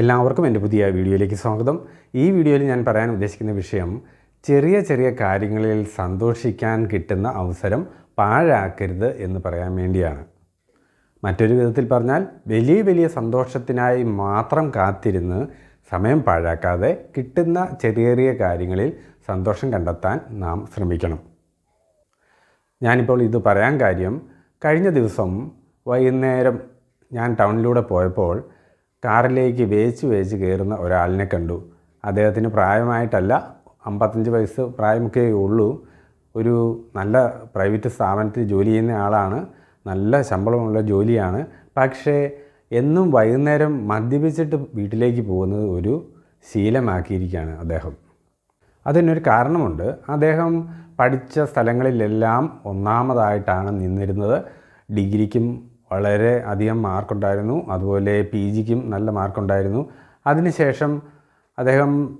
എല്ലാവർക്കും എന്റെ പുതിയ വീഡിയോയിലേക്ക് സ്വാഗതം. ഈ വീഡിയോയിൽ ഞാൻ പറയാൻ ഉദ്ദേശിക്കുന്ന വിഷയം ചെറിയ ചെറിയ കാര്യങ്ങളിൽ സന്തോഷിക്കാൻ കിട്ടുന്ന അവസരം പാഴാക്കരുത് എന്ന് പറയാൻ വേണ്ടിയാണ്. മറ്റൊരു വിധത്തിൽ പറഞ്ഞാൽ വലിയ വലിയ സന്തോഷത്തിനായി മാത്രം കാത്തിരുന്ന് സമയം പാഴാക്കാതെ കിട്ടുന്ന ചെറിയ ചെറിയ കാര്യങ്ങളിൽ സന്തോഷം കണ്ടെത്താൻ നാം ശ്രമിക്കണം. ഞാനിപ്പോൾ ഇത് പറയാൻ കാര്യം കഴിഞ്ഞ ദിവസം വൈകുന്നേരം ഞാൻ ടൗണിലൂടെ പോയപ്പോൾ കാറിലേക്ക് വേച്ച് വേച്ച് കയറുന്ന ഒരാളിനെ കണ്ടു. അദ്ദേഹത്തിന് പ്രായമായിട്ടല്ല അമ്പത്തഞ്ച് വയസ്സ് പ്രായമൊക്കെ ഉള്ളൂ. ഒരു നല്ല പ്രൈവറ്റ് സ്ഥാപനത്തിൽ ജോലി ചെയ്യുന്ന ആളാണ്. നല്ല ശമ്പളമുള്ള ജോലിയാണ്. പക്ഷേ എന്നും വൈകുന്നേരം മദ്യപിച്ചിട്ട് വീട്ടിലേക്ക് പോകുന്നത് ഒരു ശീലമാക്കിയിരിക്കുകയാണ് അദ്ദേഹം. അതിനൊരു കാരണമുണ്ട്. അദ്ദേഹം പഠിച്ച സ്ഥലങ്ങളിലെല്ലാം ഒന്നാമതായിട്ടാണ് നിന്നിരുന്നത്. ഡിഗ്രിക്കും വളരെ അധികം മാർക്കുണ്ടായിരുന്നു. അതുപോലെ പി ജിക്കും നല്ല മാർക്കുണ്ടായിരുന്നു. അതിനുശേഷം അദ്ദേഹം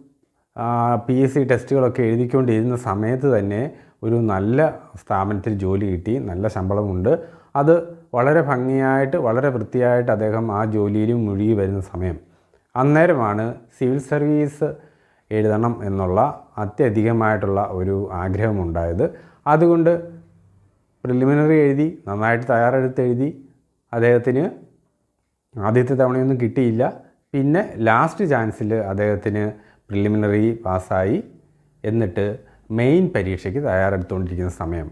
പി എസ് സി ടെസ്റ്റുകളൊക്കെ എഴുതിക്കൊണ്ടിരുന്ന സമയത്ത് തന്നെ ഒരു നല്ല സ്ഥാപനത്തിൽ ജോലി കിട്ടി. നല്ല ശമ്പളമുണ്ട്. അത് വളരെ ഭംഗിയായിട്ട് വളരെ വൃത്തിയായിട്ട് അദ്ദേഹം ആ ജോലിയിലും മുഴുകി വരുന്ന സമയം. അന്നേരമാണ് സിവിൽ സർവീസ് എഴുതണം എന്നുള്ള അത്യധികമായിട്ടുള്ള ഒരു ആഗ്രഹമുണ്ടായത്. അതുകൊണ്ട് പ്രിലിമിനറി എഴുതി നന്നായിട്ട് തയ്യാറെടുത്ത് എഴുതി അദ്ദേഹത്തിന് ആദ്യത്തെ തവണയൊന്നും കിട്ടിയില്ല. പിന്നെ ലാസ്റ്റ് ചാൻസിൽ അദ്ദേഹത്തിന് പ്രിലിമിനറി പാസ്സായി. എന്നിട്ട് മെയിൻ പരീക്ഷയ്ക്ക് തയ്യാറെടുത്തുകൊണ്ടിരിക്കുന്ന സമയം.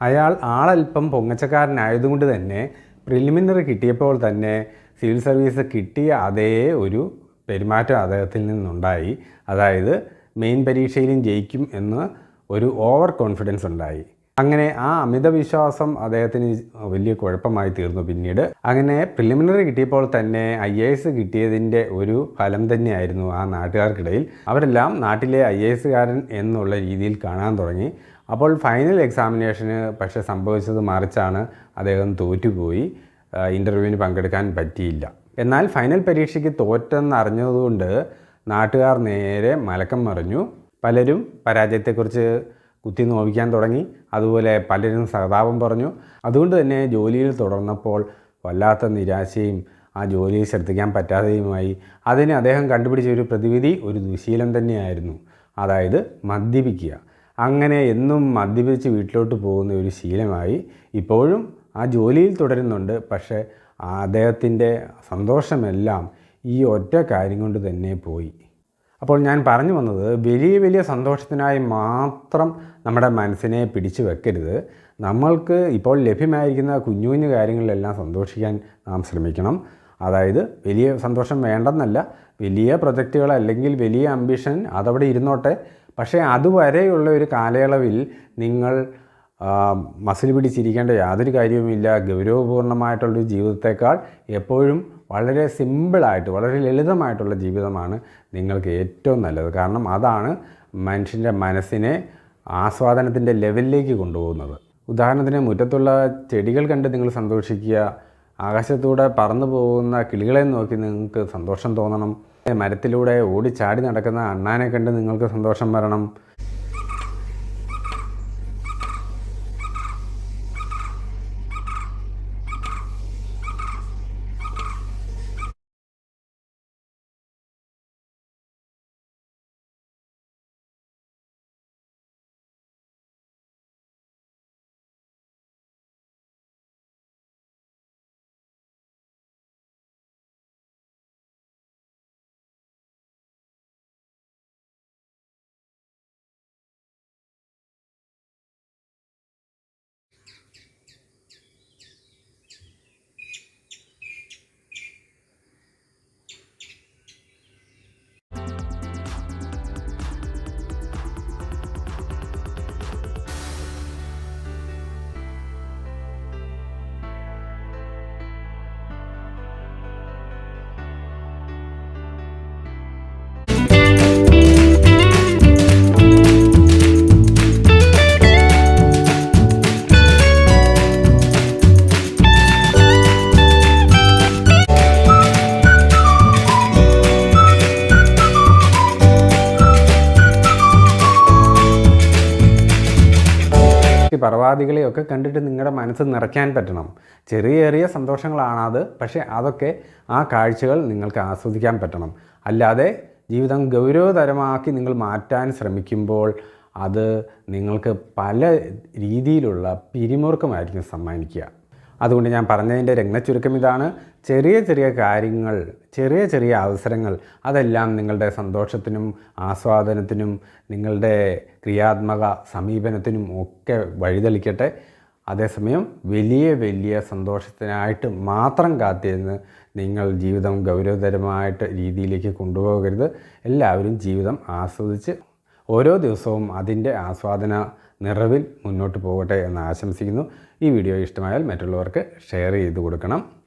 അയാൾ ആളല്പം പൊങ്ങച്ചക്കാരനായതുകൊണ്ട് തന്നെ പ്രിലിമിനറി കിട്ടിയപ്പോൾ തന്നെ സിവിൽ സർവീസ് കിട്ടിയ അതേ ഒരു പെരുമാറ്റം അദ്ദേഹത്തിൽ നിന്നുണ്ടായി. അതായത് മെയിൻ പരീക്ഷയിലും ജയിക്കും എന്ന് ഒരു ഓവർ കോൺഫിഡൻസ് ഉണ്ടായി. അങ്ങനെ ആ അമിത വിശ്വാസം അദ്ദേഹത്തിന് വലിയ കുഴപ്പമായി തീർന്നു പിന്നീട്. അങ്ങനെ പ്രിലിമിനറി കിട്ടിയപ്പോൾ തന്നെ ഐ എ എസ് കിട്ടിയതിന്റെ ഒരു ഫലം തന്നെയായിരുന്നു ആ നാട്ടുകാർക്കിടയിൽ. അവരെല്ലാം നാട്ടിലെ ഐ എ എസ്സുകാരൻ എന്നുള്ള രീതിയിൽ കാണാൻ തുടങ്ങി. അപ്പോൾ ഫൈനൽ എക്സാമിനേഷന് പക്ഷേ സംഭവിച്ചത് മറിച്ചാണ് അദ്ദേഹം തോറ്റുപോയി. ഇന്റർവ്യൂവിന് പങ്കെടുക്കാൻ പറ്റിയില്ല. എന്നാൽ ഫൈനൽ പരീക്ഷയ്ക്ക് തോറ്റെന്ന് അറിഞ്ഞതുകൊണ്ട് നാട്ടുകാർ നേരെ മലക്കം മറിഞ്ഞു. പലരും പരാജയത്തെക്കുറിച്ച് കുത്തി നോവിക്കാൻ തുടങ്ങി. അതുപോലെ പലരും സഹതാപം പറഞ്ഞു. അതുകൊണ്ട് തന്നെ ജോലിയിൽ തുടർന്നപ്പോൾ വല്ലാത്ത നിരാശയും ആ ജോലിയിൽ ശ്രദ്ധിക്കാൻ പറ്റാതെയുമായി അതിന് അദ്ദേഹം കണ്ടുപിടിച്ച ഒരു പ്രതിവിധി ഒരു ദുശീലം തന്നെയായിരുന്നു. അതായത് മദ്യപിക്കുക. അങ്ങനെ എന്നും മദ്യപിച്ച് വീട്ടിലോട്ട് പോകുന്ന ഒരു ശീലമായി ഇപ്പോഴും ആ ജോലിയിൽ തുടരുന്നുണ്ട്. പക്ഷേ അദ്ദേഹത്തിന്റെ സന്തോഷമെല്ലാം ഈ ഒറ്റ കാര്യം കൊണ്ട് തന്നെ പോയി. അപ്പോൾ ഞാൻ പറഞ്ഞു വന്നത് വലിയ വലിയ സന്തോഷത്തിനായി മാത്രം നമ്മുടെ മനസ്സിനെ പിടിച്ചു വെക്കരുത്. നമ്മൾക്ക് ഇപ്പോൾ ലഭ്യമായിരിക്കുന്ന കുഞ്ഞു കുഞ്ഞു കാര്യങ്ങളിലെല്ലാം സന്തോഷിക്കാൻ നാം ശ്രമിക്കണം. അതായത് വലിയ സന്തോഷം വേണ്ടെന്നല്ല വലിയ പ്രൊജക്റ്റുകൾ അല്ലെങ്കിൽ വലിയ അംബിഷൻ അതവിടെ ഇരുന്നോട്ടെ. പക്ഷേ അതുവരെയുള്ള ഒരു കാലയളവിൽ നിങ്ങൾ മസിൽ പിടിച്ചിരിക്കേണ്ട യാതൊരു കാര്യവുമില്ല. ഗൗരവപൂർണമായിട്ടുള്ളൊരു ജീവിതത്തേക്കാൾ എപ്പോഴും വളരെ സിമ്പിളായിട്ട് വളരെ ലളിതമായിട്ടുള്ള ജീവിതമാണ് നിങ്ങൾക്ക് ഏറ്റവും നല്ലത്. കാരണം അതാണ് മനുഷ്യന്റെ മനസ്സിനെ ആസ്വാദനത്തിന്റെ ലെവലിലേക്ക് കൊണ്ടുപോകുന്നത്. ഉദാഹരണത്തിന് മുറ്റത്തുള്ള ചെടികൾ കണ്ട് നിങ്ങൾ സന്തോഷിക്കുക ആകാശത്തൂടെ പറന്നു പോകുന്ന കിളികളെ നോക്കി നിങ്ങൾക്ക് സന്തോഷം തോന്നണം മരത്തിലൂടെ ഓടിച്ചാടി നടക്കുന്ന അണ്ണാനെ കണ്ട് നിങ്ങൾക്ക് സന്തോഷം വരണം പക്ഷിപർവാദികളെയൊക്കെ കണ്ടിട്ട് നിങ്ങളുടെ മനസ്സ് നിറയ്ക്കാൻ പറ്റണം. ചെറിയ ചെറിയ സന്തോഷങ്ങളാണ് അത്. പക്ഷേ അതൊക്കെ ആ കാഴ്ചകൾ നിങ്ങൾക്ക് ആസ്വദിക്കാൻ പറ്റണം. അല്ലാതെ ജീവിതം ഗൗരവതരമാക്കി നിങ്ങൾ മാറ്റാൻ ശ്രമിക്കുമ്പോൾ അത് നിങ്ങൾക്ക് പല രീതിയിലുള്ള പിരിമുറുക്കമായിരിക്കും സമ്മാനിക്കുക. അതുകൊണ്ട് ഞാൻ പറഞ്ഞതിന്റെ രംഗച്ചുരുക്കം ഇതാണ്. ചെറിയ ചെറിയ കാര്യങ്ങൾ ചെറിയ ചെറിയ അവസരങ്ങൾ അതെല്ലാം നിങ്ങളുടെ സന്തോഷത്തിനും ആസ്വാദനത്തിനും നിങ്ങളുടെ ക്രിയാത്മക സമീപനത്തിനും ഒക്കെ വഴിതെളിക്കട്ടെ. അതേസമയം വലിയ വലിയ സന്തോഷത്തിനായിട്ട് മാത്രം കാത്തിരുന്ന് നിങ്ങൾ ജീവിതം ഗൗരവതരമായിട്ട് രീതിയിലേക്ക് കൊണ്ടുപോകരുത്. എല്ലാവരും ജീവിതം ആസ്വദിച്ച് ഓരോ ദിവസവും അതിന്റെ ആസ്വാദന നിറവിൽ മുന്നോട്ട് പോകട്ടെ എന്ന് ആശംസിക്കുന്നു. ഈ വീഡിയോ ഇഷ്ടമായാൽ മറ്റുള്ളവർക്ക് ഷെയർ ചെയ്ത് കൊടുക്കണം.